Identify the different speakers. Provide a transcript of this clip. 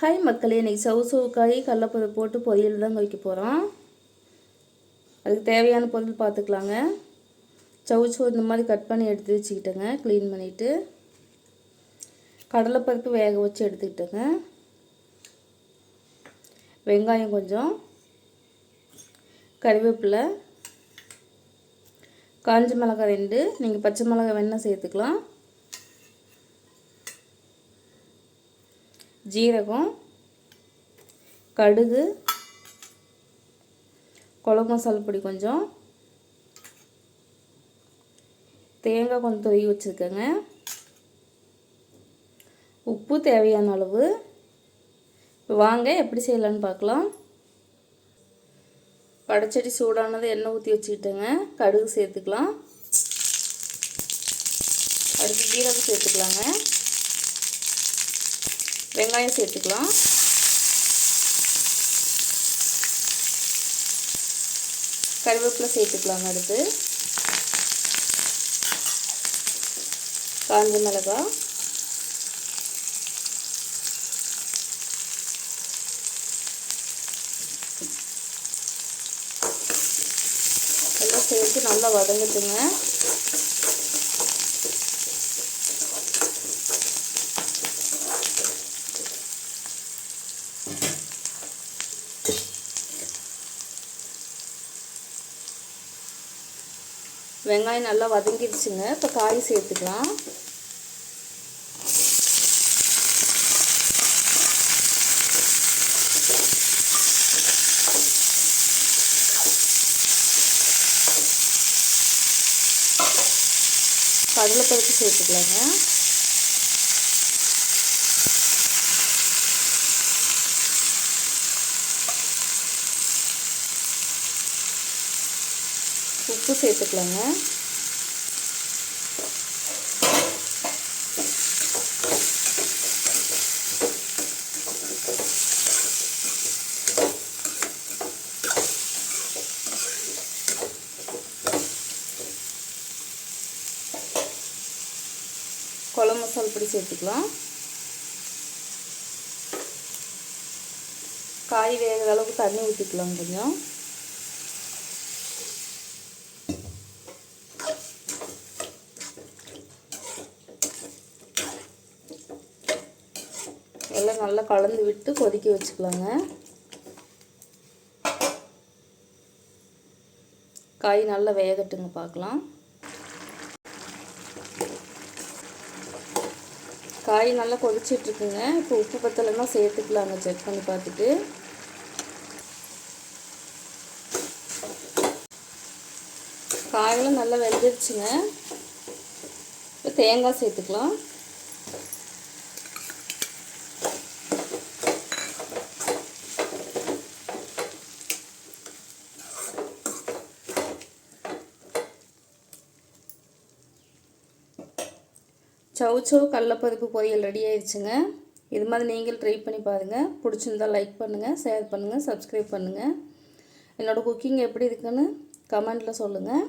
Speaker 1: Hi மக்களே இன்றைக்கி சவு சவுக்காய் கடலப்பருப்பு போட்டு பொரியல் தாங்க வைக்க போகிறோம் அதுக்கு தேவையான பொருள் பார்த்துக்கலாங்க சவுச்சோ இந்த மாதிரி கட் பண்ணி எடுத்து வச்சுக்கிட்டேங்க க்ளீன் பண்ணிவிட்டு கடலைப்பருப்பு வேக வச்சு எடுத்துக்கிட்டேங்க. வெங்காயம் கொஞ்சம் கறிவேப்பிலை காஞ்ச மிளகாய் ரெண்டு நீங்கள் பச்சை மிளகாய் வேணால் சேர்த்துக்கலாம். ஜீரகம் கடுகு குழம்பு மசாலா பொடி கொஞ்சம் தேங்காய் கொஞ்சம் தொய் வச்சுருக்கேங்க. உப்பு தேவையான அளவு. வாங்க எப்படி செய்யலான்னு பார்க்கலாம். வடச்சடி சூடானது எண்ணெய் ஊற்றி வச்சுக்கிட்டேங்க. கடுகு சேர்த்துக்கலாம். அடுத்து ஜீரகம் சேர்த்துக்கலாங்க. வெங்காயம் சேர்த்துக்கலாம். கருவேப்பிலை சேர்த்துக்கலாங்க அடுத்து. காஞ்ச மிளகா எல்லாம் சேர்த்து நல்லா வதங்கட்டுங்க. வெங்காயம் நல்லா வதங்கிடுச்சுங்க. இப்போ காய் சேர்த்துக்கலாம். கடலைப்பருப்பு சேர்த்துக்கலாங்க. உப்பு சேர்த்துக்கலாங்க. குழம்பு மசாலா பொடி சேர்த்துக்கலாம். காய் வேகிற அளவுக்கு தண்ணி ஊற்றிக்கலாம் கொஞ்சம். இதெல்லாம் நல்லா கலந்து விட்டு கொதிக்க வச்சுக்கலாங்க. காய் நல்லா வேகட்டுங்க பார்க்கலாம் காய் நல்லா கொதிச்சிட்ருக்குங்க. இப்போ உப்பு பத்தலைன்னா சேர்த்துக்கலாங்க. செக் பண்ணி பார்த்துட்டு. காயெல்லாம் நல்லா வெந்துருச்சுங்க. இப்போ தேங்காய் சேர்த்துக்கலாம். சவு சவு கடலப்பருப்பு பொரியல் ரெடி ஆயிடுச்சுங்க. இது மாதிரி நீங்கள் ட்ரை பண்ணி பாருங்கள் பிடிச்சிருந்தால் லைக் பண்ணுங்கள் ஷேர் பண்ணுங்கள் சப்ஸ்கிரைப் பண்ணுங்கள் என்னோடய குக்கிங் எப்படி இருக்குன்னு கமெண்ட்டில் சொல்லுங்கள்